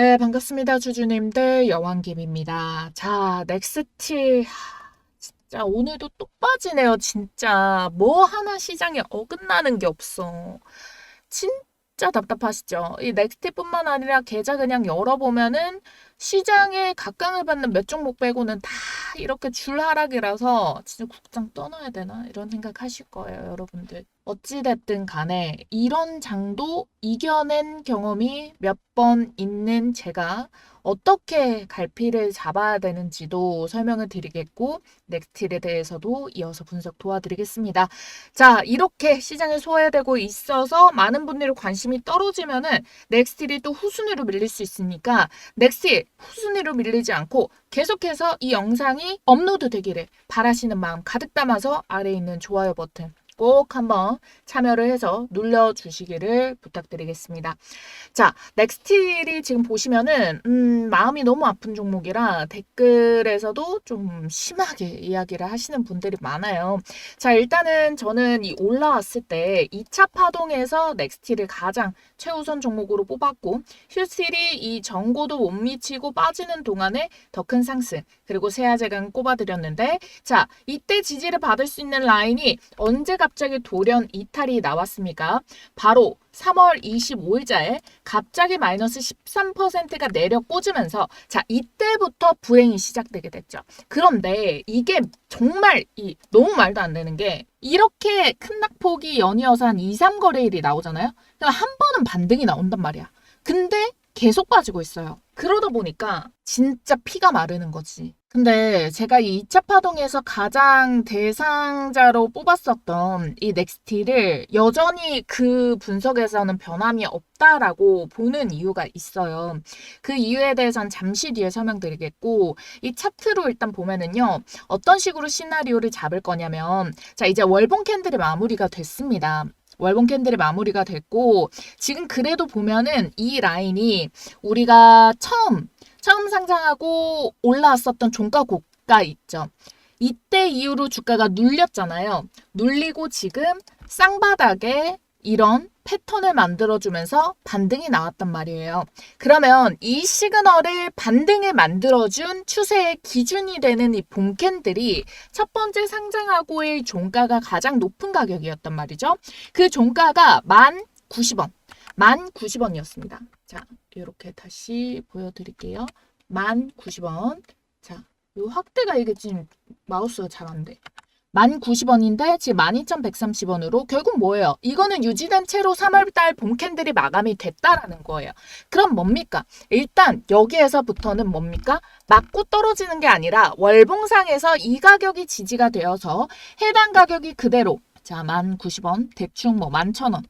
네, 반갑습니다. 주주님들 여왕김입니다. 자, 넥스티 하, 진짜 오늘도 또 빠지네요. 진짜 뭐 하나 시장에 어긋나는 게 없어. 진짜 답답하시죠? 이 넥스티뿐만 아니라 계좌 그냥 열어보면은 시장에 각광을 받는 몇 종목 빼고는 다 이렇게 줄 하락이라서 진짜 국장 떠나야 되나 이런 생각 하실 거예요, 여러분들. 어찌됐든 간에 이런 장도 이겨낸 경험이 몇 번 있는 제가 어떻게 갈피를 잡아야 되는지도 설명을 드리겠고 넥스틸에 대해서도 이어서 분석 도와드리겠습니다. 자, 이렇게 시장에 소외되고 있어서 많은 분들이 관심이 떨어지면은 넥스틸이 또 후순위로 밀릴 수 있으니까 넥스틸 후순위로 밀리지 않고 계속해서 이 영상이 업로드 되기를 바라시는 마음 가득 담아서 아래에 있는 좋아요 버튼 꼭 한번 참여를 해서 눌러주시기를 부탁드리겠습니다. 자, 넥스틸이 지금 보시면은, 음, 마음이 너무 아픈 종목이라 댓글에서도 좀 심하게 이야기를 하시는 분들이 많아요. 자, 일단은 저는 이 올라왔을 때 2차 파동에서 넥스틸을 가장 최우선 종목으로 뽑았고, 휴스틸이 이 전고도 못 미치고 빠지는 동안에 더 큰 상승, 그리고 세아제강 꼽아드렸는데, 자, 이때 지지를 받을 수 있는 라인이 언제 갑자기 돌연 이탈이 나왔습니까? 바로 3월 25일자에 갑자기 마이너스 13%가 내려 꽂으면서 자 이때부터 불행이 시작되게 됐죠. 그런데 이게 정말 이 너무 말도 안 되는 게 이렇게 큰 낙폭이 연이어서 한 2, 3거래일이 나오잖아요. 그럼 한 번은 반등이 나온단 말이야. 근데 계속 빠지고 있어요. 그러다 보니까 진짜 피가 마르는 거지. 근데 제가 이 2차 파동에서 가장 대상자로 뽑았었던 이 넥스티를 여전히 그 분석에서는 변함이 없다라고 보는 이유가 있어요. 그 이유에 대해서는 잠시 뒤에 설명드리겠고, 이 차트로 일단 보면은요, 어떤 식으로 시나리오를 잡을 거냐면, 자, 이제 월봉 캔들이 마무리가 됐습니다. 월봉 캔들이 마무리가 됐고, 지금 그래도 보면은 이 라인이 우리가 처음 처음 상장하고 올라왔었던 종가 고가 있죠. 이때 이후로 주가가 눌렸잖아요. 눌리고 지금 쌍바닥에 이런 패턴을 만들어주면서 반등이 나왔단 말이에요. 그러면 이 시그널을 반등을 만들어준 추세의 기준이 되는 이 본캔들이 첫 번째 상장하고의 종가가 가장 높은 가격이었단 말이죠. 그 종가가 만 90원. 만 90원이었습니다. 자, 이렇게 다시 보여드릴게요. 만 90원. 자, 이 확대가 이게 지금 마우스가 잘 안 돼. 만 90원인데 지금 12,130원으로 결국 뭐예요? 이거는 유지된 채로 3월달 봄 캔들이 마감이 됐다라는 거예요. 그럼 뭡니까? 일단 여기에서부터는 뭡니까? 맞고 떨어지는 게 아니라 월봉상에서 이 가격이 지지가 되어서 해당 가격이 그대로 자, 만 90원, 대충 뭐 11,000원,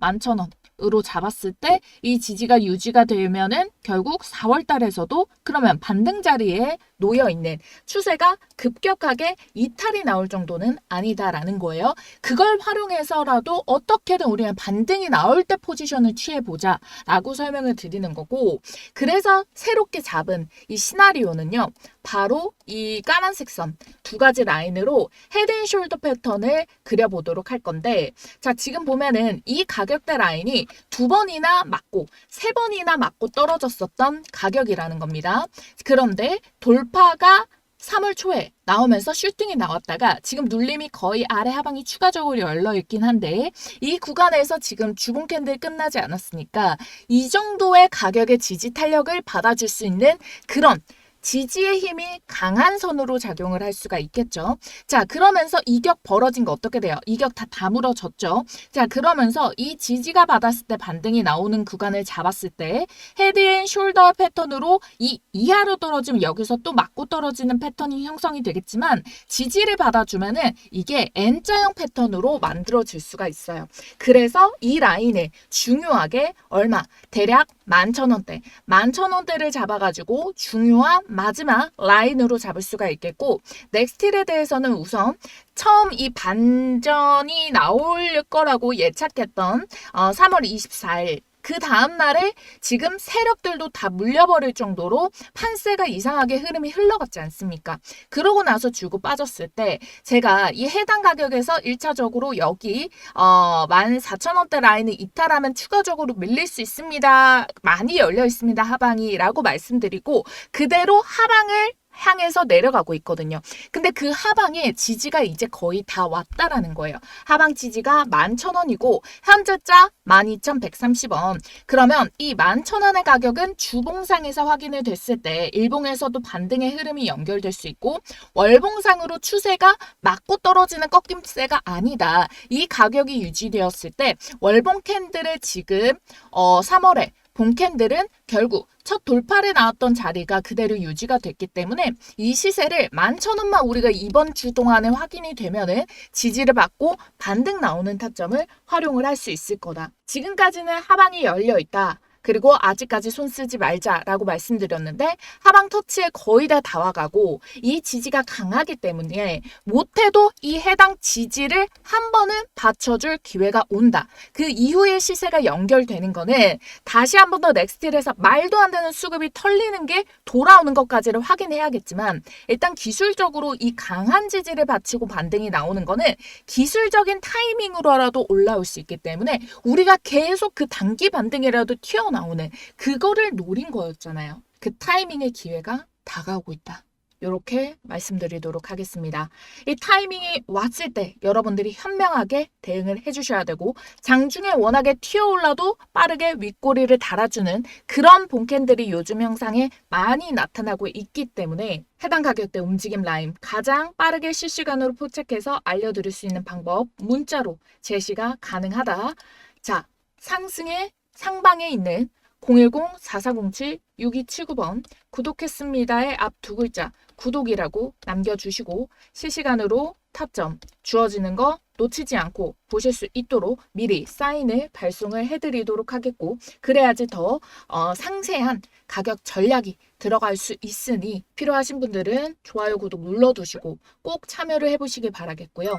11,000원 으로 잡았을 때 이 지지가 유지가 되면은 결국 4월 달에서도 그러면 반등 자리에 놓여 있는 추세가 급격하게 이탈이 나올 정도는 아니다라는 거예요. 그걸 활용해서라도 어떻게든 우리는 반등이 나올 때 포지션을 취해 보자 라고 설명을 드리는 거고 그래서 새롭게 잡은 이 시나리오는요. 바로 이 까만색 선 두 가지 라인으로 헤드앤숄더 패턴을 그려보도록 할 건데 자 지금 보면은 이 가격대 라인이 두 번이나 맞고 세 번이나 맞고 떨어졌었던 가격이라는 겁니다. 그런데 돌 파가 3월 초에 나오면서 슈팅이 나왔다가 지금 눌림이 거의 아래 하방이 추가적으로 열려 있긴 한데 이 구간에서 지금 주봉 캔들 끝나지 않았으니까 이 정도의 가격의 지지 탄력을 받아줄 수 있는 그런 지지의 힘이 강한 선으로 작용을 할 수가 있겠죠. 자, 그러면서 이격 벌어진 거 어떻게 돼요? 이격 다 다물어졌죠. 자, 그러면서 이 지지가 받았을 때 반등이 나오는 구간을 잡았을 때 헤드 앤 숄더 패턴으로 이 이하로 떨어지면 여기서 또 맞고 떨어지는 패턴이 형성이 되겠지만 지지를 받아주면은 이게 N자형 패턴으로 만들어질 수가 있어요. 그래서 이 라인을 중요하게 얼마? 대략 만천원대, 만천원대를 잡아가지고 중요한 마지막 라인으로 잡을 수가 있겠고 넥스틸에 대해서는 우선 처음 이 반전이 나올 거라고 예측했던 어, 3월 24일 그 다음날에 지금 세력들도 다 물려버릴 정도로 판세가 이상하게 흐름이 흘러갔지 않습니까? 그러고 나서 주고 빠졌을 때 제가 이 해당 가격에서 1차적으로 여기 어, 14,000원대 라인을 이탈하면 추가적으로 밀릴 수 있습니다. 많이 열려 있습니다. 하방이 라고 말씀드리고 그대로 하방을 향해서 내려가고 있거든요. 근데 그 하방에 지지가 이제 거의 다 왔다라는 거예요. 하방 지지가 11,000원이고 현재자 12,130원. 그러면 이 11,000원의 가격은 주봉상에서 확인이 됐을 때 일봉에서도 반등의 흐름이 연결될 수 있고 월봉상으로 추세가 맞고 떨어지는 꺾임세가 아니다. 이 가격이 유지되었을 때 월봉 캔들의 지금 어 3월에 본캔들은 결국 첫 돌파를 나왔던 자리가 그대로 유지가 됐기 때문에 이 시세를 11,000원만 우리가 이번 주 동안에 확인이 되면은 지지를 받고 반등 나오는 타점을 활용을 할 수 있을 거다. 지금까지는 하방이 열려 있다. 그리고 아직까지 손 쓰지 말자라고 말씀드렸는데 하방 터치에 거의 다 다와가고 이 지지가 강하기 때문에 못해도 이 해당 지지를 한 번은 받쳐줄 기회가 온다. 그 이후에 시세가 연결되는 거는 다시 한 번 더 넥스틸에서 말도 안 되는 수급이 털리는 게 돌아오는 것까지를 확인해야겠지만 일단 기술적으로 이 강한 지지를 받치고 반등이 나오는 거는 기술적인 타이밍으로라도 올라올 수 있기 때문에 우리가 계속 그 단기 반등이라도 튀어나 오는 그거를 노린 거였잖아요. 그 타이밍의 기회가 다가오고 있다. 이렇게 말씀드리도록 하겠습니다. 이 타이밍이 왔을 때 여러분들이 현명하게 대응을 해주셔야 되고 장중에 워낙에 튀어올라도 빠르게 윗꼬리를 달아주는 그런 본캔들이 요즘 형상에 많이 나타나고 있기 때문에 해당 가격대 움직임 라인 가장 빠르게 실시간으로 포착해서 알려드릴 수 있는 방법 문자로 제시가 가능하다. 자, 상승의 상방에 있는 010-4407-6279번 구독했습니다의 앞 두 글자 구독이라고 남겨주시고 실시간으로 타점 주어지는 거 놓치지 않고 보실 수 있도록 미리 사인을 발송을 해드리도록 하겠고 그래야지 더 어, 상세한 가격 전략이 들어갈 수 있으니 필요하신 분들은 좋아요 구독 눌러두시고 꼭 참여를 해보시길 바라겠고요.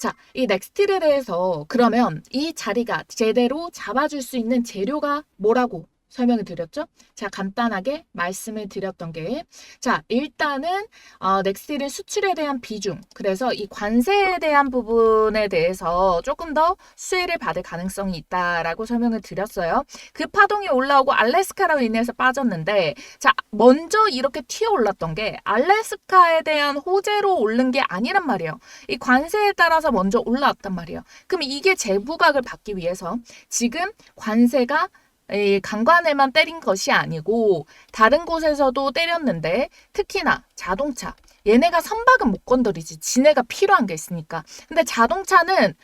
자, 이 넥스틸에 대해서 그러면 이 자리가 제대로 잡아줄 수 있는 재료가 뭐라고 설명을 드렸죠? 자, 간단하게 말씀을 드렸던 게, 자, 일단은, 어, 넥스틸은 수출에 대한 비중, 그래서 이 관세에 대한 부분에 대해서 조금 더 수혜를 받을 가능성이 있다라고 설명을 드렸어요. 그 파동이 올라오고 알래스카로 인해서 빠졌는데, 자, 먼저 이렇게 튀어 올랐던 게 알래스카에 대한 호재로 오른 게 아니란 말이에요. 이 관세에 따라서 먼저 올라왔단 말이에요. 그럼 이게 재부각을 받기 위해서 지금 관세가 이 강관에만 때린 것이 아니고 다른 곳에서도 때렸는데 특히나 자동차. 얘네가 선박은 못 건드리지. 지네가 필요한 게 있으니까. 근데 자동차는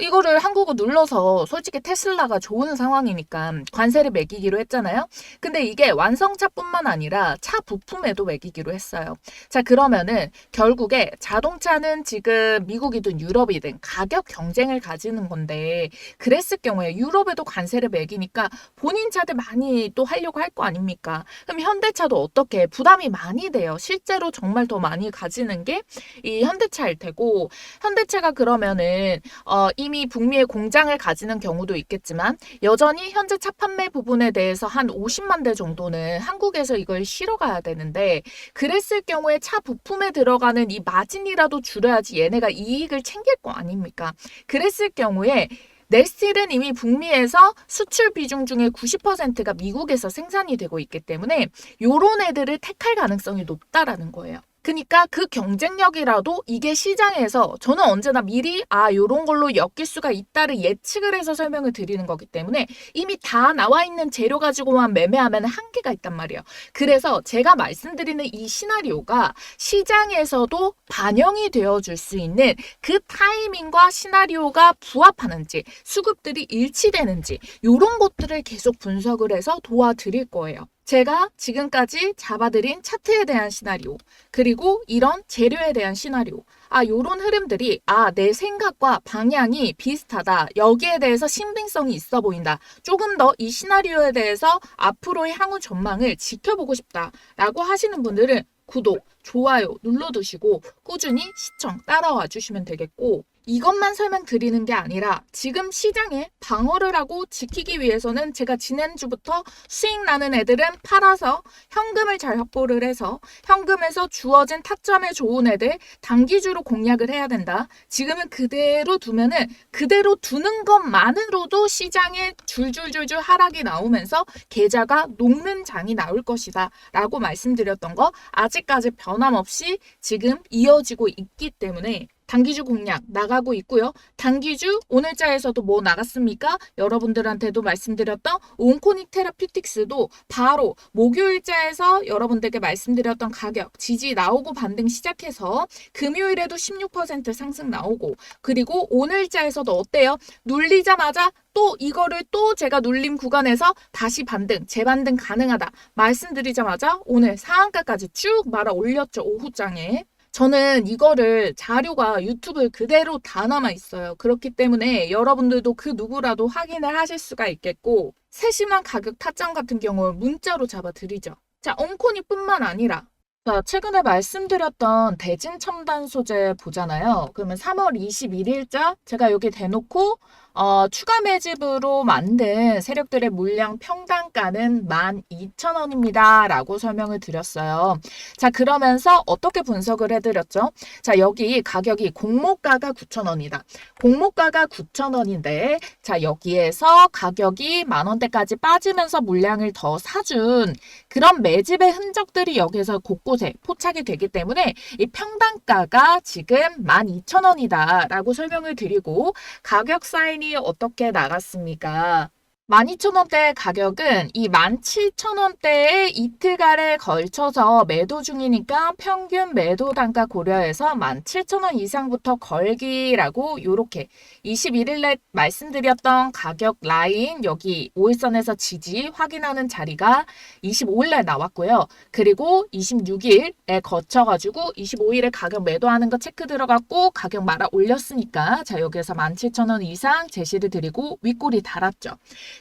이거를 한국어 눌러서 솔직히 테슬라가 좋은 상황이니까 관세를 매기기로 했잖아요. 근데 이게 완성차뿐만 아니라 차 부품에도 매기기로 했어요. 자, 그러면은 결국에 자동차는 지금 미국이든 유럽이든 가격 경쟁을 가지는 건데 그랬을 경우에 유럽에도 관세를 매기니까 본인 차들 많이 또 하려고 할 거 아닙니까? 그럼 현대차도 어떻게 부담이 많이 돼요. 실제로 정말 더 많이 가지는 게 이 현대차일 테고 현대차가 그러면은 어 이미 북미에 공장을 가지는 경우도 있겠지만 여전히 현재 차 판매 부분에 대해서 한 50만 대 정도는 한국에서 이걸 실어 가야 되는데 그랬을 경우에 차 부품에 들어가는 이 마진이라도 줄여야지 얘네가 이익을 챙길 거 아닙니까? 그랬을 경우에 넥스틸은 이미 북미에서 수출 비중 중에 90%가 미국에서 생산이 되고 있기 때문에 요런 애들을 택할 가능성이 높다라는 거예요. 그러니까 그 경쟁력이라도 이게 시장에서 저는 언제나 미리 아 요런 걸로 엮일 수가 있다를 예측을 해서 설명을 드리는 거기 때문에 이미 다 나와 있는 재료 가지고만 매매하면 한계가 있단 말이에요. 그래서 제가 말씀드리는 이 시나리오가 시장에서도 반영이 되어 줄 수 있는 그 타이밍과 시나리오가 부합하는지 수급들이 일치되는지 요런 것들을 계속 분석을 해서 도와드릴 거예요. 제가 지금까지 잡아드린 차트에 대한 시나리오, 그리고 이런 재료에 대한 시나리오, 아, 요런 흐름들이, 아, 내 생각과 방향이 비슷하다. 여기에 대해서 신빙성이 있어 보인다. 조금 더 이 시나리오에 대해서 앞으로의 향후 전망을 지켜보고 싶다. 라고 하시는 분들은 구독, 좋아요 눌러두시고 꾸준히 시청 따라와 주시면 되겠고, 이것만 설명드리는 게 아니라 지금 시장에 방어를 하고 지키기 위해서는 제가 지난주부터 수익 나는 애들은 팔아서 현금을 잘 확보를 해서 현금에서 주어진 타점에 좋은 애들 단기주로 공략을 해야 된다. 지금은 그대로 두면은 그대로 두는 것만으로도 시장에 줄줄줄줄 하락이 나오면서 계좌가 녹는 장이 나올 것이다. 라고 말씀드렸던 거 아직까지 변함없이 지금 이어지고 있기 때문에 단기주 공략 나가고 있고요. 단기주 오늘자에서도 뭐 나갔습니까? 여러분들한테도 말씀드렸던 온코닉 테라피틱스도 바로 목요일자에서 여러분들께 말씀드렸던 가격 지지 나오고 반등 시작해서 금요일에도 16% 상승 나오고 그리고 오늘자에서도 어때요? 눌리자마자 또 이거를 또 제가 눌림 구간에서 다시 반등, 재반등 가능하다 말씀드리자마자 오늘 상한가까지 쭉 말아 올렸죠 오후장에 저는 이거를 자료가 유튜브에 그대로 다 남아 있어요. 그렇기 때문에 여러분들도 그 누구라도 확인을 하실 수가 있겠고 세심한 가격 타점 같은 경우 문자로 잡아드리죠. 자, 옹코니뿐만 아니라 자, 최근에 말씀드렸던 대진 첨단 소재 보잖아요. 그러면 3월 21일자 제가 여기 대놓고 어, 추가 매집으로 만든 세력들의 물량 평단가는 12,000원입니다. 라고 설명을 드렸어요. 자, 그러면서 어떻게 분석을 해드렸죠? 자, 여기 가격이 공모가가 9,000원이다. 공모가가 9,000원인데, 자, 여기에서 가격이 만원대까지 빠지면서 물량을 더 사준 그런 매집의 흔적들이 여기서 곳곳에 포착이 되기 때문에 이 평단가가 지금 12,000원이다. 라고 설명을 드리고, 가격 사인 어떻게 나갔습니까? 12,000원대 가격은 이 17,000원대에 이틀간에 걸쳐서 매도 중이니까 평균 매도 단가 고려해서 17,000원 이상부터 걸기라고 이렇게 21일에 말씀드렸던 가격 라인 여기 5일선에서 지지 확인하는 자리가 25일날 나왔고요. 그리고 26일에 거쳐가지고 25일에 가격 매도하는 거 체크 들어갔고 가격 말아 올렸으니까 자 여기에서 17,000원 이상 제시를 드리고 윗골이 달았죠.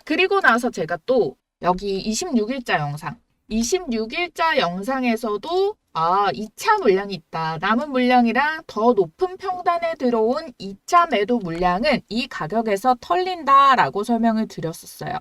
그리고 나서 제가 또 여기 26일자 영상 26일자 영상에서도 아, 2차 물량이 있다. 남은 물량이랑 더 높은 평단에 들어온 2차 매도 물량은 이 가격에서 털린다 라고 설명을 드렸었어요.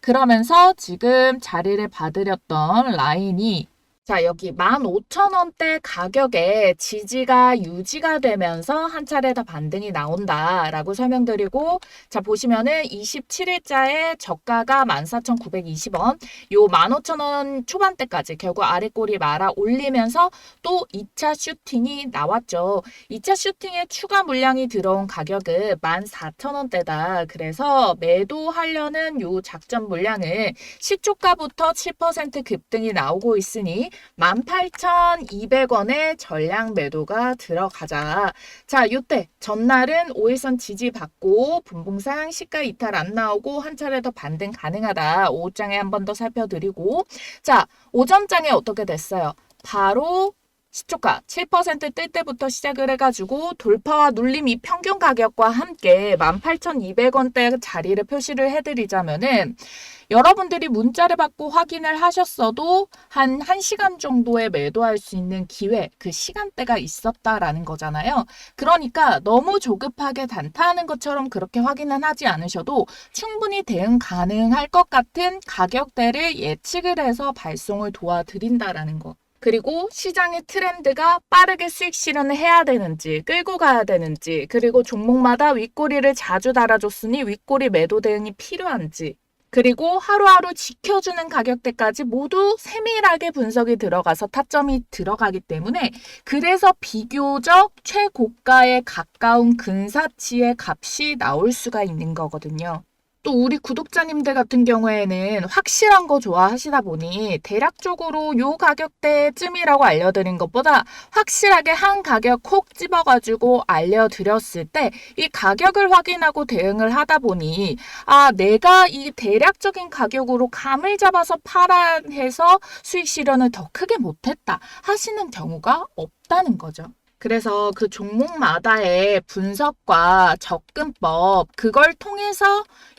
그러면서 지금 자리를 받으렸던 라인이 자, 여기 15,000원대 가격에 지지가 유지가 되면서 한 차례 더 반등이 나온다라고 설명드리고 자, 보시면은 27일자에 저가가 14,920원, 요 15,000원 초반대까지 결국 아래 꼬리 말아 올리면서 또 2차 슈팅이 나왔죠. 2차 슈팅에 추가 물량이 들어온 가격은 14,000원대다. 그래서 매도하려는 요 작전 물량을 시초가부터 7% 급등이 나오고 있으니 18,200원의 전량 매도가 들어가자. 자, 요때 전날은 5일선 지지 받고 분봉상 시가 이탈 안 나오고 한 차례 더 반등 가능하다. 오후장에 한 번 더 살펴드리고 자, 오전장에 어떻게 됐어요? 바로 시초가 7%뜰 때부터 시작을 해가지고 돌파와 눌림이 평균 가격과 함께 18,200원대 자리를 표시를 해드리자면은 여러분들이 문자를 받고 확인을 하셨어도 한 1시간 정도에 매도할 수 있는 기회, 그 시간대가 있었다라는 거잖아요. 그러니까 너무 조급하게 단타하는 것처럼 그렇게 확인은 하지 않으셔도 충분히 대응 가능할 것 같은 가격대를 예측을 해서 발송을 도와드린다라는 거. 그리고 시장의 트렌드가 빠르게 수익 실현을 해야 되는지, 끌고 가야 되는지, 그리고 종목마다 윗꼬리를 자주 달아줬으니 윗꼬리 매도 대응이 필요한지, 그리고 하루하루 지켜주는 가격대까지 모두 세밀하게 분석이 들어가서 타점이 들어가기 때문에 그래서 비교적 최고가에 가까운 근사치의 값이 나올 수가 있는 거거든요. 또 우리 구독자님들 같은 경우에는 확실한 거 좋아하시다 보니 대략적으로 요 가격대쯤이라고 알려드린 것보다 확실하게 한 가격 콕 집어가지고 알려드렸을 때 이 가격을 확인하고 대응을 하다 보니 아 내가 이 대략적인 가격으로 감을 잡아서 팔아 해서 수익 실현을 더 크게 못했다 하시는 경우가 없다는 거죠. 그래서 그 종목마다의 분석과 접근법, 그걸 통해서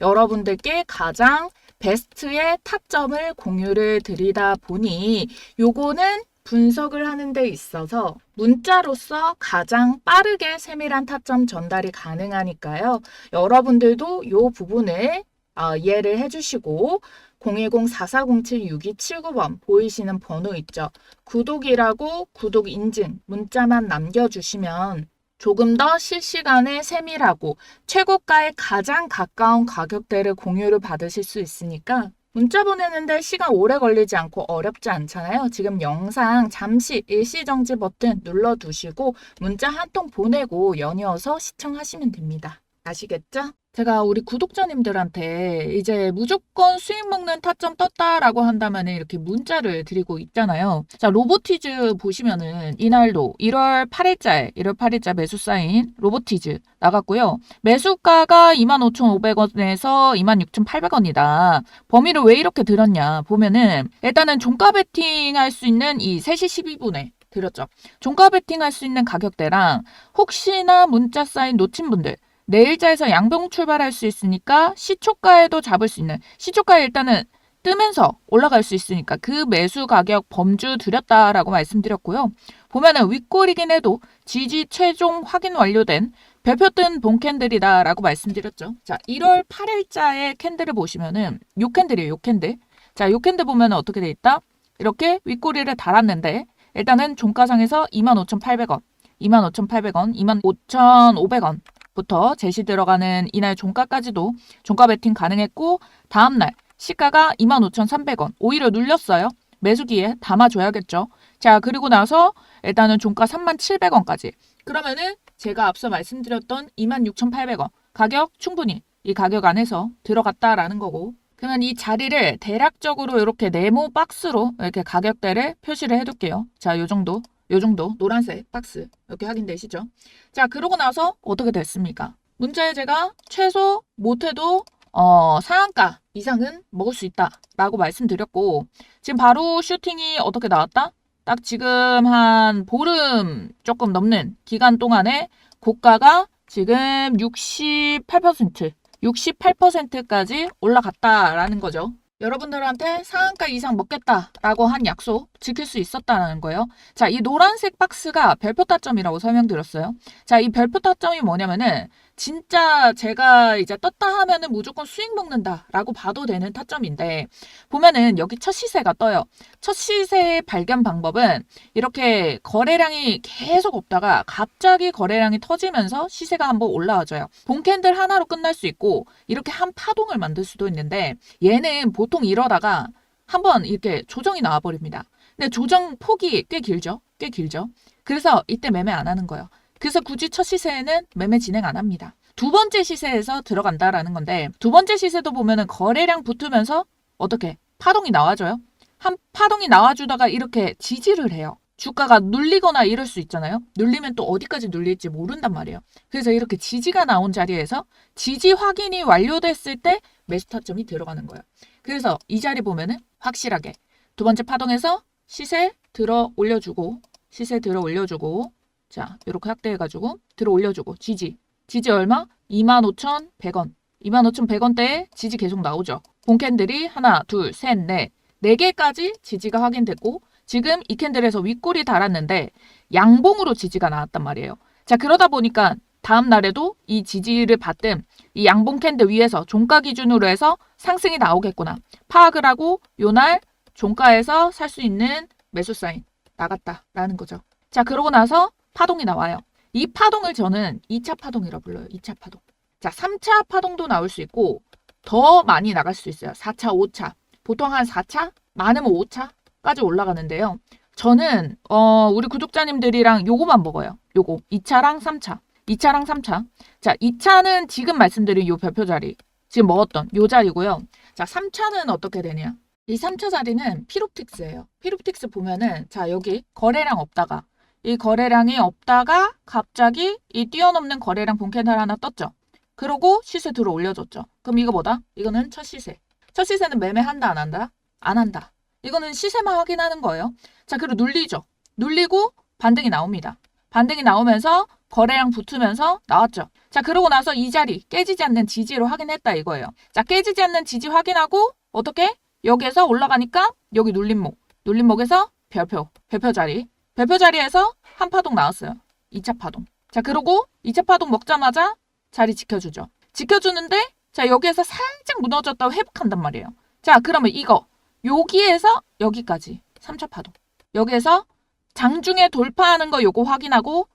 여러분들께 가장 베스트의 타점을 공유를 드리다 보니 요거는 분석을 하는 데 있어서 문자로서 가장 빠르게 세밀한 타점 전달이 가능하니까요. 여러분들도 이 부분을 어, 이해를 해주시고 010-4407-6279번 보이시는 번호 있죠. 구독이라고 구독 인증 문자만 남겨주시면 조금 더 실시간에 세밀하고 최고가에 가장 가까운 가격대를 공유를 받으실 수 있으니까 문자 보내는데 시간 오래 걸리지 않고 어렵지 않잖아요. 지금 영상 잠시 일시정지 버튼 눌러두시고 문자 한 통 보내고 연이어서 시청하시면 됩니다. 아시겠죠? 제가 우리 구독자님들한테 이제 무조건 수익 먹는 타점 떴다라고 한다면 이렇게 문자를 드리고 있잖아요. 자, 로보티즈 보시면은 이날도 1월 8일자에 1월 8일자 매수 사인 로보티즈 나갔고요. 매수가가 25,500원에서 26,800원이다. 범위를 왜 이렇게 들었냐 보면은 일단은 종가 베팅 할 수 있는 이 3시 12분에 들었죠. 종가 베팅 할 수 있는 가격대랑 혹시나 문자 사인 놓친 분들 내일자에서 양봉 출발할 수 있으니까 시초가에도 잡을 수 있는 시초가에 일단은 뜨면서 올라갈 수 있으니까 그 매수 가격 범주 드렸다라고 말씀드렸고요. 보면은 윗골이긴 해도 지지 최종 확인 완료된 별표 뜬 본캔들이다라고 말씀드렸죠. 자, 1월 8일자의 캔들을 보시면은 요 캔들이에요. 요 캔들. 자, 요 캔들 보면은 어떻게 돼 있다? 이렇게 윗꼬리를 달았는데 일단은 종가상에서 25,800원, 25,800원, 25,500원 부터 제시 들어가는 이날 종가까지도 종가 베팅 가능했고 다음날 시가가 25,300원 오히려 눌렸어요. 매수기에 담아줘야겠죠. 자 그리고 나서 일단은 종가 37,700원까지 그러면은 제가 앞서 말씀드렸던 26,800원 가격 충분히 이 가격 안에서 들어갔다라는 거고 그러면 이 자리를 대략적으로 이렇게 네모 박스로 이렇게 가격대를 표시를 해둘게요. 자, 요 정도, 요 정도 노란색 박스 이렇게 확인되시죠? 자, 그러고 나서 어떻게 됐습니까? 문자에 제가 최소 못해도 어, 상한가 이상은 먹을 수 있다 라고 말씀드렸고 지금 바로 슈팅이 어떻게 나왔다? 딱 지금 한 보름 조금 넘는 기간 동안에 고가가 지금 68% 68%까지 올라갔다라는 거죠. 여러분들한테 상한가 이상 먹겠다라고 한 약속 지킬 수 있었다는 거예요. 자, 이 노란색 박스가 별표 타점이라고 설명드렸어요. 자, 이 별표 타점이 뭐냐면은 진짜 제가 이제 떴다 하면은 무조건 수익 먹는다라고 봐도 되는 타점인데 보면은 여기 첫 시세가 떠요. 첫 시세의 발견 방법은 이렇게 거래량이 계속 없다가 갑자기 거래량이 터지면서 시세가 한번 올라와줘요. 본캔들 하나로 끝날 수 있고 이렇게 한 파동을 만들 수도 있는데 얘는 보통 이러다가 한번 이렇게 조정이 나와버립니다. 근데 조정 폭이 꽤 길죠? 꽤 길죠? 그래서 이때 매매 안 하는 거예요. 그래서 굳이 첫 시세에는 매매 진행 안 합니다. 두 번째 시세에서 들어간다라는 건데 두 번째 시세도 보면은 거래량 붙으면서 어떻게 파동이 나와줘요? 한 파동이 나와주다가 이렇게 지지를 해요. 주가가 눌리거나 이럴 수 있잖아요. 눌리면 또 어디까지 눌릴지 모른단 말이에요. 그래서 이렇게 지지가 나온 자리에서 지지 확인이 완료됐을 때 매수 타점이 들어가는 거예요. 그래서 이 자리 보면은 확실하게 두 번째 파동에서 시세 들어 올려주고 시세 들어 올려주고 자 이렇게 확대해가지고 들어 올려주고 지지 지지 얼마? 25,100원 25,100원대에 지지 계속 나오죠. 본캔들이 하나 둘 셋 넷 네 개까지 지지가 확인됐고 지금 이 캔들에서 윗골이 달았는데 양봉으로 지지가 나왔단 말이에요. 자 그러다 보니까 다음 날에도 이 지지를 받든 이 양봉 캔들 위에서 종가 기준으로 해서 상승이 나오겠구나 파악을 하고 요날 종가에서 살 수 있는 매수 사인 나갔다라는 거죠. 자 그러고 나서 파동이 나와요. 이 파동을 저는 2차 파동이라 불러요. 2차 파동. 자 3차 파동도 나올 수 있고 더 많이 나갈 수 있어요. 4차, 5차. 보통 한 4차, 많으면 5차까지 올라가는데요. 저는 어, 우리 구독자님들이랑 요거만 먹어요. 요거 2차랑 3차. 2차랑 3차. 자, 2차는 지금 말씀드린 요 별표 자리. 지금 먹었던 요 자리고요. 자, 3차는 어떻게 되냐? 이 3차 자리는 피롭틱스예요. 피롭틱스 보면은 자, 여기 거래량 없다가 이 거래량이 없다가 갑자기 이 뛰어넘는 거래량 본캐널 하나 떴죠. 그러고 시세 들어 올려줬죠. 그럼 이거 뭐다? 이거는 첫 시세. 첫 시세는 매매한다 안 한다? 안 한다. 이거는 시세만 확인하는 거예요. 자, 그리고 눌리죠. 눌리고 반등이 나옵니다. 반등이 나오면서 거래량 붙으면서 나왔죠. 자, 그러고 나서 이 자리 깨지지 않는 지지로 확인했다 이거예요. 자, 깨지지 않는 지지 확인하고 어떻게? 여기에서 올라가니까 여기 눌림목. 눌림목에서 별표, 별표 자리. 별표 자리에서 한 파동 나왔어요. 2차 파동. 자, 그러고 2차 파동 먹자마자 자리 지켜주죠. 지켜주는데, 자, 여기에서 살짝 무너졌다고 회복한단 말이에요. 자, 그러면 이거. 여기에서 여기까지. 3차 파동. 여기에서 장중에 돌파하는 거 요거 확인하고,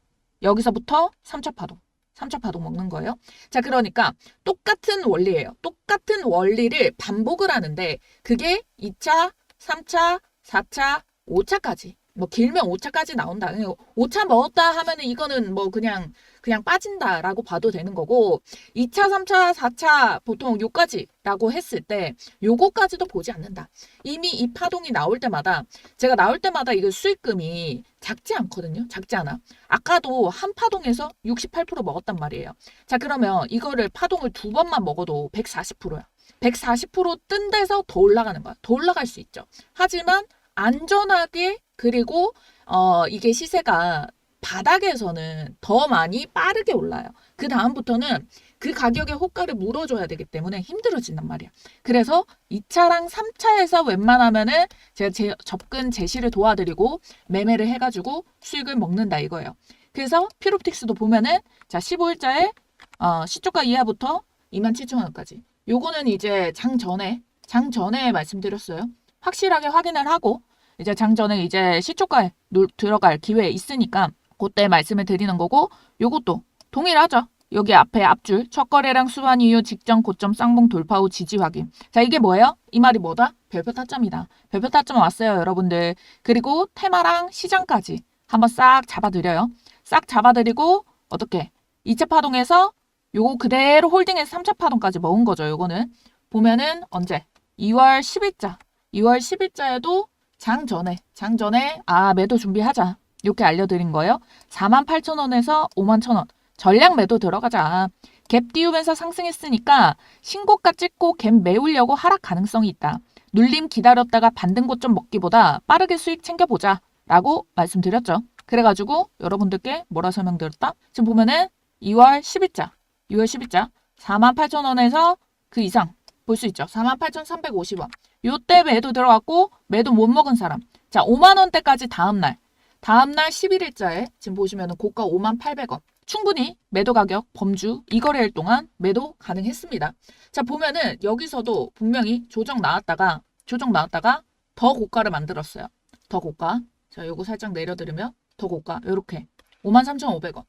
여기서부터 3차 파동. 3차 파동 먹는 거예요. 자, 그러니까 똑같은 원리예요. 똑같은 원리를 반복을 하는데, 그게 2차, 3차, 4차, 5차까지. 뭐 길면 5차까지 나온다. 5차 먹었다 하면은 이거는 뭐 그냥 그냥 빠진다라고 봐도 되는 거고 2차, 3차, 4차 보통 요까지라고 했을 때 요거까지도 보지 않는다. 이미 이 파동이 나올 때마다 제가 나올 때마다 이거 수익금이 작지 않거든요. 작지 않아. 아까도 한 파동에서 68% 먹었단 말이에요. 자, 그러면 이거를 파동을 두 번만 먹어도 140%야. 140%뜬 데서 더 올라가는 거야. 더 올라갈 수 있죠. 하지만 안전하게 그리고 어 이게 시세가 바닥에서는 더 많이 빠르게 올라요. 그 다음부터는 그 가격의 호가를 물어줘야 되기 때문에 힘들어진단 말이야. 그래서 2차랑 3차에서 웬만하면은 제가 제, 접근 제시를 도와드리고 매매를 해가지고 수익을 먹는다 이거예요. 그래서 피로틱스도 보면은 자 15일자에 어, 시초가 이하부터 27,000원까지. 요거는 이제 장 전에 장 전에 말씀드렸어요. 확실하게 확인을 하고 이제 장 전에 이제 시초가에 놀- 들어갈 기회 있으니까 그때 말씀을 드리는 거고 요것도 동일하죠. 여기 앞에 앞줄 첫 거래량 수완 이후 직전 고점 쌍봉 돌파 후 지지 확인. 자 이게 뭐예요? 이 말이 뭐다? 별표 타점이다. 별표 타점 왔어요 여러분들. 그리고 테마랑 시장까지 한번 싹 잡아드려요. 싹 잡아드리고 어떻게 2차 파동에서 요거 그대로 홀딩해서 3차 파동까지 먹은 거죠. 요거는 보면은 언제 2월 10일자 2월 10일자에도 장 전에 장 전에 아 매도 준비하자 이렇게 알려드린 거예요. 48,000원에서 51,000원 전량 매도 들어가자. 갭 띄우면서 상승했으니까 신고가 찍고 갭 메우려고 하락 가능성이 있다. 눌림 기다렸다가 반등 고점 먹기보다 빠르게 수익 챙겨보자 라고 말씀드렸죠. 그래가지고 여러분들께 뭐라 설명드렸다? 지금 보면은 2월 10일자 2월 10일자 48,000원에서 그 이상 볼 수 있죠. 48,350원. 요때 매도 들어갔고 매도 못 먹은 사람. 자, 5만 원대까지 다음 날. 다음 날 11일자에 지금 보시면은 고가 5만 800원. 충분히 매도 가격 범주 이 거래일 동안 매도 가능했습니다. 자, 보면은 여기서도 분명히 조정 나왔다가 조정 나왔다가 더 고가를 만들었어요. 더 고가. 자, 요거 살짝 내려드리면 더 고가. 요렇게 53,500원.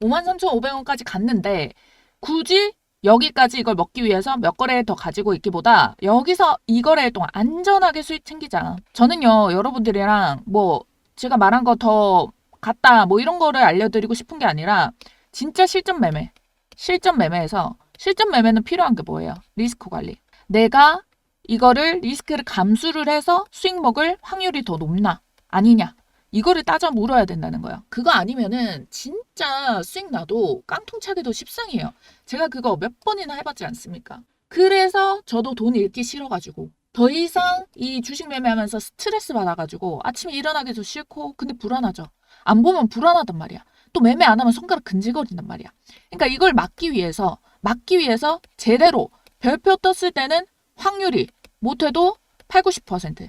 53,500원까지 갔는데 굳이 여기까지 이걸 먹기 위해서 몇 거래 더 가지고 있기보다 여기서 이 거래일 동안 안전하게 수익 챙기자. 저는요, 여러분들이랑 뭐 제가 말한 거 더 같다 뭐 이런 거를 알려드리고 싶은 게 아니라 진짜 실전 매매. 실전 매매에서 실전 매매는 필요한 게 뭐예요? 리스크 관리. 내가 이거를 리스크를 감수를 해서 수익 먹을 확률이 더 높나? 아니냐? 이거를 따져 물어야 된다는 거예요. 그거 아니면은 진짜 수익 나도 깡통 차기도 십상이에요. 제가 그거 몇 번이나 해봤지 않습니까? 그래서 저도 돈 잃기 싫어가지고 더 이상 이 주식 매매하면서 스트레스 받아가지고 아침에 일어나기도 싫고 근데 불안하죠. 안 보면 불안하단 말이야. 또 매매 안 하면 손가락 근질거린단 말이야. 그러니까 이걸 막기 위해서 막기 위해서 제대로 별표 떴을 때는 확률이 못해도 8, 90%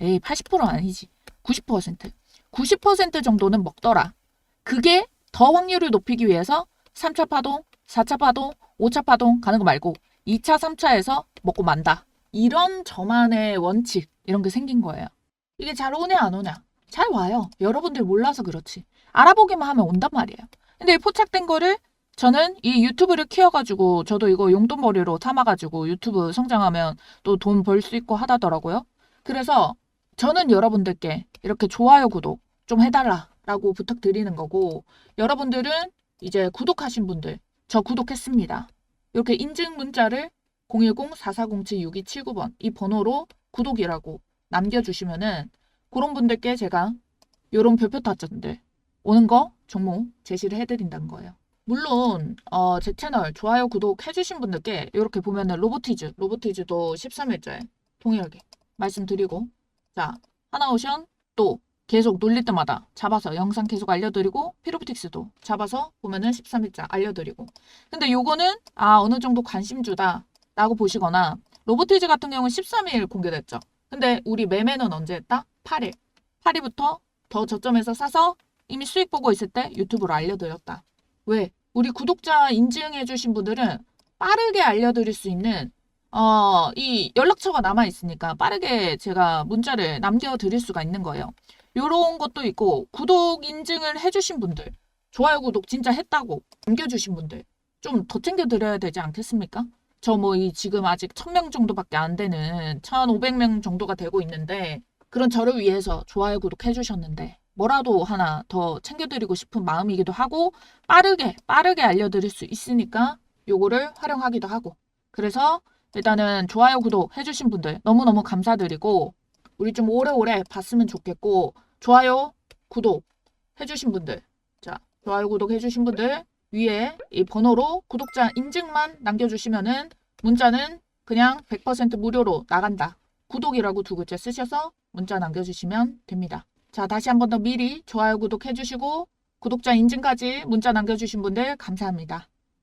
에이 80% 아니지 90% 90% 정도는 먹더라. 그게 더 확률을 높이기 위해서 3차 파동, 4차 파동, 5차 파동 가는 거 말고 2차, 3차에서 먹고 만다. 이런 저만의 원칙 이런 게 생긴 거예요. 이게 잘 오냐 안 오냐? 잘 와요. 여러분들 몰라서 그렇지. 알아보기만 하면 온단 말이에요. 근데 이 포착된 거를 저는 이 유튜브를 키워가지고 저도 이거 용돈벌이로 삼아가지고 유튜브 성장하면 또 돈 벌 수 있고 하다더라고요. 그래서 저는 여러분들께 이렇게 좋아요, 구독 좀 해달라라고 부탁드리는 거고 여러분들은 이제 구독하신 분들 저 구독했습니다. 이렇게 인증 문자를 010-4407-6279번 이 번호로 구독이라고 남겨주시면은 그런 분들께 제가 요런 별표 타점들 오는 거 종목 제시를 해드린다는 거예요. 물론 어, 제 채널 좋아요 구독 해주신 분들께 이렇게 보면은 로보티즈 로보티즈도 13일째 동일하게 말씀드리고 자 하나오션 또 계속 놀릴 때마다 잡아서 영상 계속 알려드리고 피로프틱스도 잡아서 보면은 13일자 알려드리고 근데 요거는 아 어느 정도 관심주다 라고 보시거나 로보티즈 같은 경우는 13일 공개됐죠 근데 우리 매매는 언제 했다? 8일 파리부터 더 저점에서 사서 이미 수익 보고 있을 때 유튜브로 알려드렸다. 왜? 우리 구독자 인증해주신 분들은 빠르게 알려드릴 수 있는 어, 이 연락처가 남아 있으니까 빠르게 제가 문자를 남겨드릴 수가 있는 거예요. 요런 것도 있고 구독 인증을 해주신 분들 좋아요 구독 진짜 했다고 남겨주신 분들 좀 더 챙겨드려야 되지 않겠습니까? 저 뭐 이 지금 아직 1000명 정도밖에 안 되는 1500명 정도가 되고 있는데 그런 저를 위해서 좋아요 구독 해주셨는데 뭐라도 하나 더 챙겨드리고 싶은 마음이기도 하고 빠르게 빠르게 알려드릴 수 있으니까 요거를 활용하기도 하고 그래서 일단은 좋아요 구독 해주신 분들 너무너무 감사드리고 우리 좀 오래오래 봤으면 좋겠고 좋아요 구독 해주신 분들. 자 좋아요 구독 해주신 분들 위에 이 번호로 구독자 인증만 남겨주시면은 문자는 그냥 100% 무료로 나간다. 구독이라고 두 글자 쓰셔서 문자 남겨주시면 됩니다. 자 다시 한 번 더 미리 좋아요 구독 해주시고 구독자 인증까지 문자 남겨주신 분들 감사합니다